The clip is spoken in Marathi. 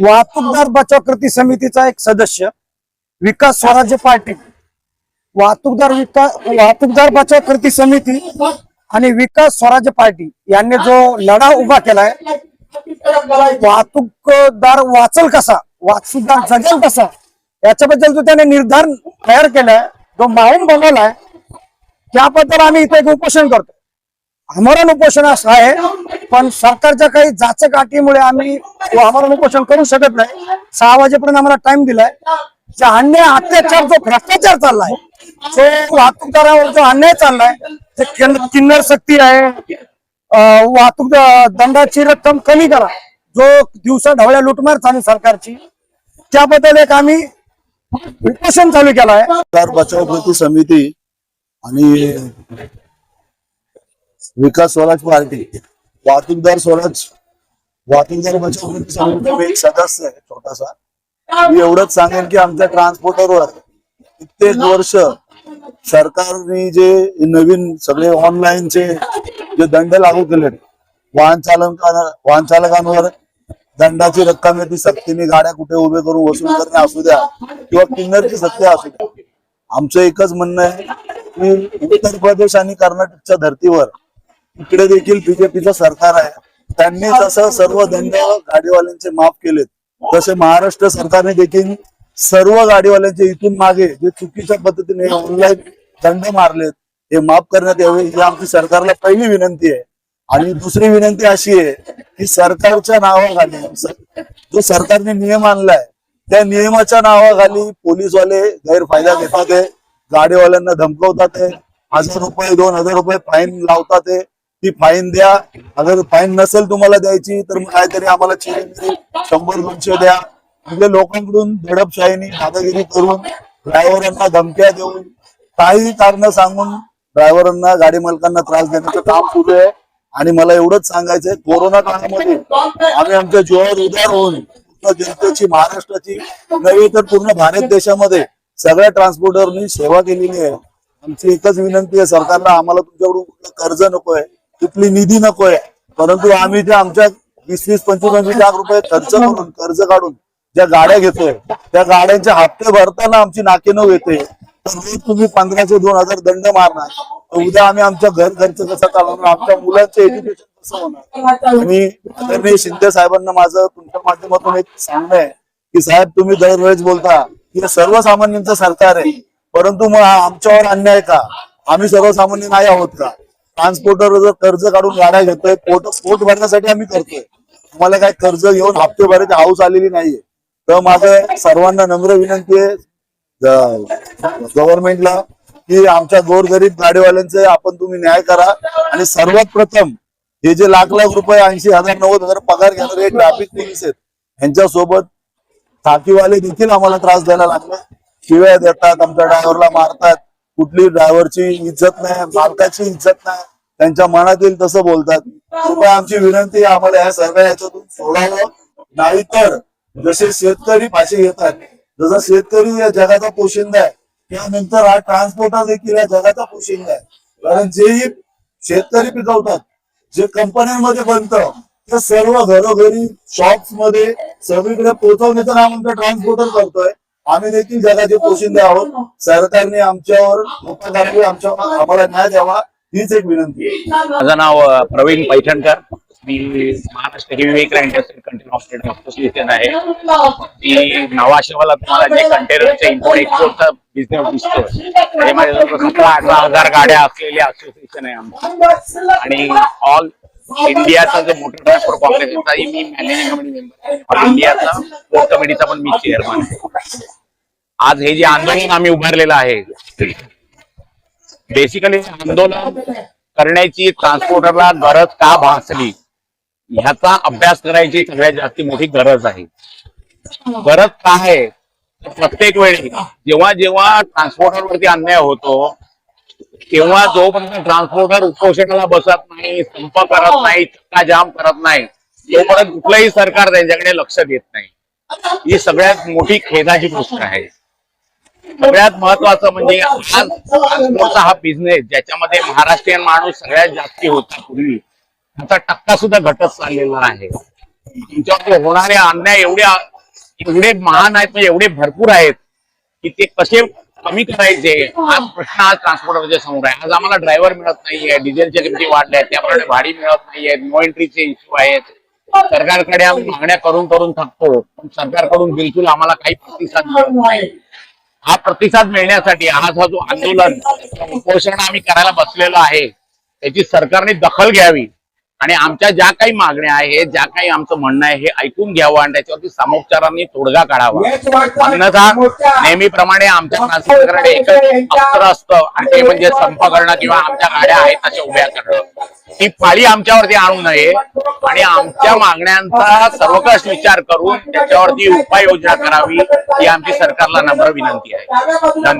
वाहतूकदार बचाव कृती समितीचा एक सदस्य विकास स्वराज्य पार्टी वाहतूकदार विकास वाहतूकदार बचाव कृती समिती आणि विकास स्वराज्य पार्टी यांनी जो लढा उभा केलाय वाहतूकदार वाचल कसा वाहतूकदार जगेल कसा याच्याबद्दल जो त्याने निर्धार तयार केलाय जो माहून बनवलाय त्याबद्दल आम्ही इथे एक उपोषण करतो. आमरण उपोषण असं आहे पण सरकारच्या काही जाचक अटीमुळे आम्ही आमरण उपोषण करू शकत नाही. सहा वाजेपर्यंत आम्हाला टाइम दिलाय. जे अन्याय अत्याचार जो भ्रष्टाचार चाललाय जो वाहतूकदारावर जो अन्याय चाललाय ते किन्नर सक्ती आहे वाहतूक दंडाची रक्कम कमी करा. जो दिवसा ढवळ्या लुटमार चालू सरकारची त्याबद्दल एक आम्ही उपोषण चालू केलं आहे बचाव कृती समिती आणि विकास स्वराज पार्टी वाहतूकदार स्वराज वाहतूकदार बचाव समितीचा मी एक सदस्य आहे छोटासा. मी एवढंच सांगेन की आमच्या ट्रान्सपोर्टरवर कित्येक वर्ष सरकारने जे नवीन सगळे ऑनलाईनचे जे दंड लागू केलेत वाहन चालकांना वाहन चालकांवर दंडाची रक्कम आहे ती सक्तीने गाड्या कुठे उभे करून वसूल करणे असू द्या किंवा किन्नरची सक्ती असू द्या. आमचं एकच म्हणणं आहे की उत्तर प्रदेश आणि कर्नाटकच्या धर्तीवर इकडे देखील बीजेपीचं सरकार आहे. त्यांनी जसं सर्व दंड गाडीवाल्यांचे माफ केलेत. तसे महाराष्ट्र सरकारने देखील सर्व गाडीवाल्यांचे इथून मागे जे चुकीच्या पद्धतीने ऑनलाईन दंड मारलेत हे माफ करण्यात यावे ही आमची सरकारला पहिली विनंती आहे. आणि दुसरी विनंती अशी आहे की सरकारच्या नावाखाली जो सरकारने नियम आणलाय त्या नियमाच्या नावाखाली पोलीसवाले गैरफायदा घेतात आहे गाडीवाल्यांना धमकवतात आहे हजार रुपये दोन हजार रुपये फाईन लावतात आहे ती फाईन द्या. अगर फाईन नसेल तुम्हाला द्यायची तर मग काहीतरी आम्हाला चिरंजीवी शंभर दोनशे द्या. म्हणजे लोकांकडून दडपशाहीने दादागिरी करून ड्रायव्हरांना धमक्या देऊन काही कारण सांगून ड्रायव्हरांना गाडी मालकांना त्रास देण्याचं काम सुरू आहे. आणि मला एवढंच सांगायचंय कोरोना काळामध्ये आम्ही आमच्या जीवावर उदार होऊन पूर्ण जनतेची महाराष्ट्राची नव्हे तर पूर्ण भारत देशामध्ये सगळ्या ट्रान्सपोर्टरनी सेवा केलेली आहे. आमची एकच विनंती आहे सरकारला आम्हाला तुमच्याकडून कर्ज नको आहे तिथली निधी नकोय परंतु आम्ही जे आमच्या वीस वीस पंचवीस पंचवीस लाख रुपये खर्च करून कर्ज काढून ज्या गाड्या घेतोय त्या गाड्यांचे हप्ते भरताना आमची नाकेनऊ येते. तर तुम्ही पंधराशे दोन हजार दंड मारणार. तर उद्या आम्ही आमच्या घर खर्च कसा चालवणार? आमच्या मुलांचं एज्युकेशन कसं होणार? आणि आदरणीय शिंदे साहेबांना माझं तुमच्या माध्यमातून एक सांगणं आहे की साहेब तुम्ही दरवेळेस बोलता की सर्वसामान्यांचं सरकार आहे. परंतु मग आमच्यावर अन्याय का? आम्ही सर्वसामान्य नाही आहोत का? ट्रान्सपोर्टर जर कर्ज काढून गाड्या घेतोय पोट पोट भरण्यासाठी आम्ही करतोय. तुम्हाला काय कर्ज घेऊन हप्ते भरायची हाऊस आलेली नाहीये. तर माझं सर्वांना नम्र विनंती आहे गव्हर्नमेंटला की आमच्या गोरगरीब गाडीवाल्यांचे आपण तुम्ही न्याय करा. आणि सर्वात प्रथम हे जे लाख लाख रुपये ऐंशी हजार नव्वद हजार पगार घेणारे ट्रॅफिक पोलीस आहेत. यांच्यासोबत सोबत देखील आम्हाला त्रास द्यायला लागले. शिव्या देतात आमच्या ड्रायव्हरला मारतात. कुठली ड्रायव्हरची इज्जत नाही मालकाची इज्जत नाही. त्यांच्या मनात येईल तसं बोलतात. कृपया आमची विनंती आम्हाला या सर्व याच्यातून सोडावं नाही तर जसे शेतकरी भाषे घेतात जसा शेतकरी या जगाचा पोशिंदा आहे त्यानंतर हा ट्रान्सपोर्टर देखील या जगाचा पोशिंदा आहे. कारण जेही शेतकरी पिकवतात जे कंपन्यांमध्ये बनतं ते सर्व घरोघरी शॉप्समध्ये सगळीकडे पोहोचवण्याचं काम आमचं ट्रान्सपोर्टर करतोय. आम्ही देखील जगाचे पोशिंदे आहोत. सरकारने आमच्यावर आमच्यावर आम्हाला न्याय द्यावा. हीच एक विनंती आहे. माझं नाव प्रवीण पैठणकर. मी Maharashtra heavy industrial container of trade association आहे. मी नवाशेवाला तुम्हाला जे कंटेनरचे इम्पोर्ट एक्सपोर्टचा बिझनेस दिसतो हे माझ्या सतरा अठरा हजार गाड्या असलेले असोसिएशन आहे आमचं. आणि ऑल इंडियाचा जो मोटर ट्रान्सपोर्ट कॉर्पोरेशनचा मी मॅनेजिंग कमिटी मेंबर आहे. ऑल इंडियाचा पोर्ट कमिटीचा पण मी चेअरमन आहे. आज हे जे आंदोलन आम्ही उभारलेलं आहे बेसिकली आंदोलन करण्याची ट्रान्सपोर्टरला गरज का भासली? ह्याचा अभ्यास करायची सगळ्यात जास्त मोठी गरज आहे. गरज काय आहे? प्रत्येक वेळी जेव्हा जेव्हा ट्रान्सपोर्टर वरती अन्याय होतो तेव्हा जोपर्यंत ट्रान्सपोर्टर उपोषणाला बसत नाही संप करत नाही चक्का जाम करत नाही तोपर्यंत कुठलंही सरकार त्यांच्याकडे लक्ष देत नाही. ही सगळ्यात मोठी खेदाची गोष्ट आहे. सगळ्यात महत्वाचं म्हणजे आज ट्रान्सपोर्टचा हा बिझनेस ज्याच्यामध्ये महाराष्ट्रीयन माणूस सगळ्यात जास्ती होता पूर्वी. त्याचा टक्का सुद्धा घटत चाललेला आहे. तुमच्यावर होणारे अन्याय एवढे एवढे महान आहेत म्हणजे एवढे भरपूर आहेत की ते कसे कमी करायचे? हा प्रश्न आज ट्रान्सपोर्टरच्या समोर आहे. आज आम्हाला ड्रायव्हर मिळत नाहीये डिझेलच्या किमती वाढल्या आहेत त्याप्रमाणे भाडी मिळत नाहीये नो एंट्रीचे इश्यू आहेत. सरकारकडे आम्ही मागण्या करून करून थकतो पण सरकारकडून बिलकुल आम्हाला काही प्रतिसाद मिळत नाही. हा प्रतिसाद मिळण्यासाठी आज हा जो आंदोलन उपोषण आम्ही करायला बसलेलो आहे त्याची सरकारने दखल घ्यावी. आणि आमच्या ज्या काही मागण्या आहेत ज्या काही आमचं म्हणणं आहे हे ऐकून घ्यावं आणि त्याच्यावरती सामोपचारांनी तोडगा काढावा. अन्यथा नेहमीप्रमाणे आमच्या एकच अस्त्र असतं आणि ते म्हणजे संप करणं किंवा आमच्या गाड्या आहेत तशा उभ्या करणं. ही पाळी आमच्यावरती आणू नये. आणि आमच्या मागण्यांचा सर्वकष विचार करून त्याच्यावरती उपाययोजना करावी ही आमची सरकारला नम्र विनंती आहे. धन्यवाद.